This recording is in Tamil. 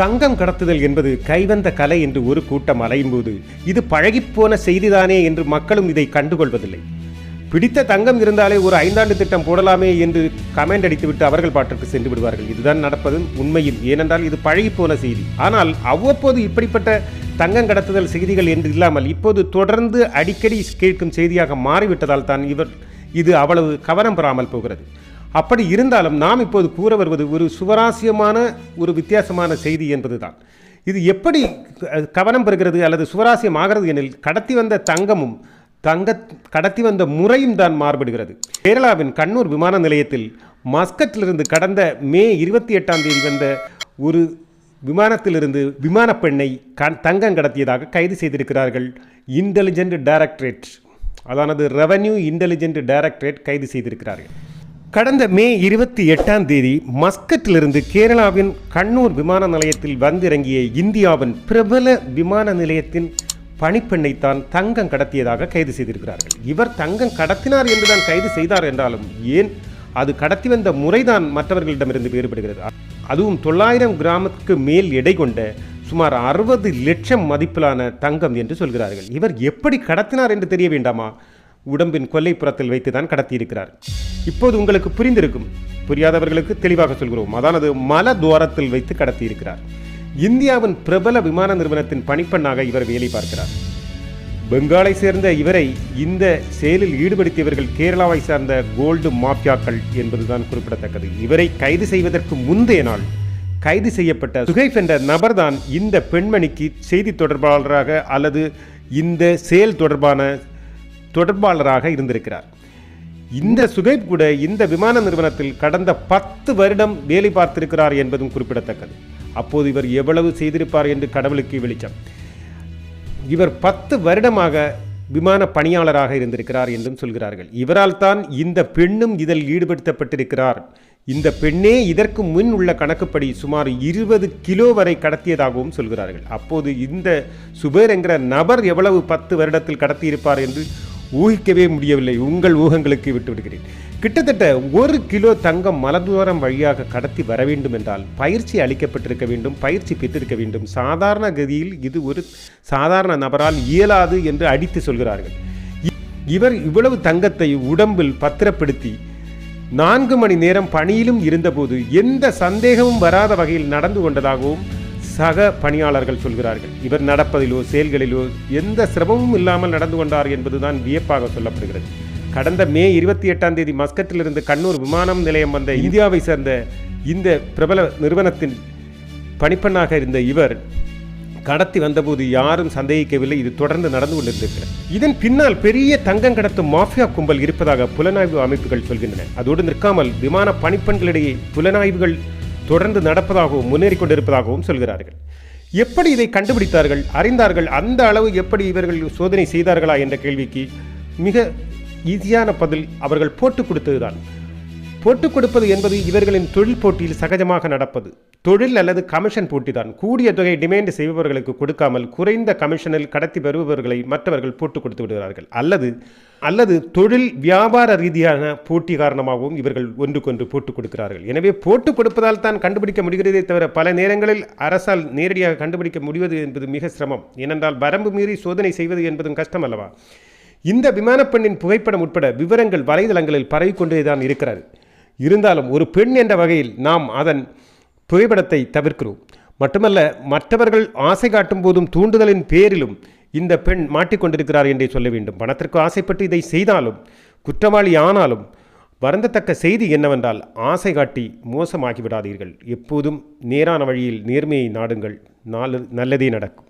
தங்கம் கடத்துதல் என்பது கைவந்த கலை என்று ஒரு கூட்டம் அலையும்போது இது பழகிப்போன செய்திதானே என்று மக்களும் இதை கண்டுகொள்வதில்லை. பிடித்த தங்கம் இருந்தாலே ஒரு ஐந்தாண்டு திட்டம் போடலாமே என்று கமெண்ட் அடித்துவிட்டு அவர்கள் பாட்டிற்கு சென்று விடுவார்கள். இதுதான் நடப்பதும் உண்மையில் ஏனென்றால் இது பழகிப்போன செய்தி. ஆனால் அவ்வப்போது இப்படிப்பட்ட தங்கம் கடத்துதல் செய்திகள் என்று இல்லாமல் இப்போது தொடர்ந்து அடிக்கடி கேட்கும் செய்தியாக மாறிவிட்டதால் தான் இவர் இது அவ்வளவு கவனம் பெறாமல் போகிறது. அப்படி இருந்தாலும் நாம் இப்போது கூற வருவது ஒரு சுவராசியமான ஒரு வித்தியாசமான செய்தி என்பதுதான். இது எப்படி கவனம் பெறுகிறது அல்லது சுவராசியம் ஆகிறது எனில் கடத்தி வந்த தங்கமும் தங்க கடத்தி வந்த முறையும் தான் மாறுபடுகிறது. கேரளாவின் கண்ணூர் விமான நிலையத்தில் மஸ்கட்டிலிருந்து கடந்த மே இருபத்தி எட்டாம் தேதி வந்த ஒரு விமானத்திலிருந்து விமான பெண்ணை க தங்கம் கடத்தியதாக கைது செய்திருக்கிறார்கள் இன்டெலிஜென்ட் டைரக்டரேட். அதானது ரெவன்யூ இன்டெலிஜென்ட் டைரக்டரேட் கைது செய்திருக்கிறார்கள். கடந்த மே இருபத்தி எட்டாம் தேதி மஸ்கட்டிலிருந்து கேரளாவின் கண்ணூர் விமான நிலையத்தில் வந்திறங்கிய இந்தியாவின் பிரபல விமான நிலையத்தின் பணிப்பெண்ணைத்தான் தங்கம் கடத்தியதாக கைது செய்திருக்கிறார்கள். இவர் தங்கம் கடத்தினார் என்றுதான் கைது செய்தார் என்றாலும் ஏன்? அது கடத்தி வந்த முறைதான் மற்றவர்களிடமிருந்து வேறுபடுகிறது. அதுவும் தொள்ளாயிரம் கிராமத்துக்கு மேல் எடை கொண்ட சுமார் அறுபது லட்சம் மதிப்பிலான தங்கம் என்று சொல்கிறார்கள். இவர் எப்படி கடத்தினார் என்று தெரிய வேண்டாமா? உடம்பின் கொல்லைப்புறத்தில் வைத்து தான் கடத்தியிருக்கிறார். இப்போது உங்களுக்கு புரிந்திருக்கும் புரியாதவர்களுக்கு தெளிவாக சொல்கிறோம். அதானது மல துவாரத்தில் வைத்து கடத்தியிருக்கிறார். இந்தியாவின் பிரபல விமான நிறுவனத்தின் பணிப்பெண்ணாக இவர் வேலை பார்க்கிறார். பெங்காலை சேர்ந்த இவரை இந்த செயலில் ஈடுபடுத்தியவர்கள் கேரளாவை சார்ந்த கோல்டு மாஃபியாக்கள் என்பதுதான் குறிப்பிடத்தக்கது. இவரை கைது செய்வதற்கு முந்தைய நாள் கைது செய்யப்பட்ட சுகைஃப் என்ற நபர்தான் இந்த பெண்மணிக்கு செய்தி தொடர்பாளராக அல்லது இந்த செயல் தொடர்பான தொடர்பாளராக இருந்திருக்கிறார். இந்த சுகைப் கூட இந்த விமான நிறுவனத்தில் கடந்த பத்து வருடம் வேலை பார்த்திருக்கிறார் என்பதும் குறிப்பிடத்தக்கது. அப்போது இவர் எவ்வளவு செய்திருப்பார் என்று கடவுளுக்கு வெளிச்சம். இவர் பத்து வருடமாக விமான பணியாளராக இருந்திருக்கிறார் என்றும் சொல்கிறார்கள். இவரால் தான் இந்த பெண்ணும் இதில் ஈடுபடுத்தப்பட்டிருக்கிறார். இந்த பெண்ணே இதற்கு முன் உள்ள கணக்குப்படி சுமார் இருபது கிலோ வரை கடத்தியதாகவும் சொல்கிறார்கள். அப்போது இந்த சுபேர் என்கிற நபர் எவ்வளவு பத்து வருடத்தில் கடத்தியிருப்பார் என்று ஊகிக்கவே முடியவில்லை. உங்கள் ஊகங்களுக்கு விட்டுவிடுகிறேன். கிட்டத்தட்ட ஒரு கிலோ தங்கம் மலதூரம் வழியாக கடத்தி வர வேண்டும் என்றால் பயிற்சி அளிக்கப்பட்டிருக்க வேண்டும் பயிற்சி பெற்றிருக்க வேண்டும். சாதாரண கதியில் இது ஒரு சாதாரண நபரால் இயலாது என்று அடித்து சொல்கிறார்கள். இ- இவர் இவ்வளவு தங்கத்தை உடம்பில் பத்திரப்படுத்தி நான்கு மணி நேரம் பணியிலும் இருந்தபோது எந்த சந்தேகமும் வராத வகையில் நடந்து கொண்டதாகவும் சக பணியாளர்கள் சொல்கிறார்கள். இவர் நடப்பதிலோ செயல்களிலோ எந்த சிரமமும் இல்லாமல் நடந்து கொண்டார் என்பதுதான் வியப்பாக சொல்லப்படுகிறது. கடந்த மே இருபத்தி எட்டாம் தேதி மஸ்கட்டிலிருந்து கண்ணூர் விமானம் நிலையம் வந்த இந்தியாவை சேர்ந்த இந்த பிரபல நிறுவனத்தின் பணிப்பெண்ணாக இருந்த இவர் கடத்தி வந்தபோது யாரும் சந்தேகிக்கவில்லை. இது தொடர்ந்து நடந்து கொண்டிருந்திருக்கிறது. இதன் பின்னால் பெரிய தங்கம் கடத்தும் மாஃபியா கும்பல் இருப்பதாக புலனாய்வு அமைப்புகள் சொல்கின்றன. அதோடு நிற்காமல் விமான பணிப்பெண்களிடையே புலனாய்வுகள் தொடர்ந்து நடப்பதாகவும் முன்னேறி கொண்டிருப்பதாகவும் சொல்கிறார்கள். எப்படி இதை கண்டுபிடித்தார்கள்? அறிந்தார்கள். அந்த அளவு எப்படி இவர்கள் சோதனை செய்தார்களா என்ற கேள்விக்கு மிக ஈஸியான பதில் அவர்கள் போட்டுக் கொடுத்ததுதான். போட்டுக் கொடுப்பது என்பது இவர்களின் தொழில் போட்டியில் சகஜமாக நடப்பது. தொழில் அல்லது கமிஷன் போட்டிதான். கூடிய தொகை டிமாண்ட் செய்பவர்களுக்கு கொடுக்காமல் குறைந்த கமிஷனில் கடத்தி வருபவர்களை மற்றவர்கள் போட்டுக் கொடுத்து விடுகிறார்கள். அல்லது அல்லது தொழில் வியாபார ரீதியான போட்டி காரணமாகவும் இவர்கள் ஒன்றுக்கொன்று போட்டுக் கொடுக்கிறார்கள். எனவே போட்டுக் கொடுப்பதால் தான் கண்டுபிடிக்க முடிகிறதே தவிர பல நேரங்களில் அரசால் நேரடியாக கண்டுபிடிக்க முடிவது என்பது மிக சிரமம். ஏனென்றால் வரம்பு மீறி சோதனை செய்வது என்பதும் கஷ்டம் அல்லவா? இந்த விமானப்பெண்ணின் புகைப்படம் உட்பட விவரங்கள் வலைதளங்களில் பரவிக்கொண்டே தான் இருக்கிறது. இருந்தாலும் ஒரு பெண் என்ற வகையில் நாம் அதன் புகைப்படத்தை தவிர்க்கிறோம். மட்டுமல்ல மற்றவர்கள் ஆசை காட்டும் போதும் தூண்டுதலின் பேரிலும் இந்த பெண் மாட்டிக்கொண்டிருக்கிறார் என்றே சொல்ல வேண்டும். பணத்திற்கு ஆசைப்பட்டு இதை செய்தாலும் குற்றவாளி ஆனாலும் வருந்தத்தக்க செய்தி என்னவென்றால் ஆசை காட்டி மோசமாகிவிடாதீர்கள் எப்போதும் நேரான வழியில் நேர்மையை நாடுங்கள். நாலு நல்லதே நடக்கும்.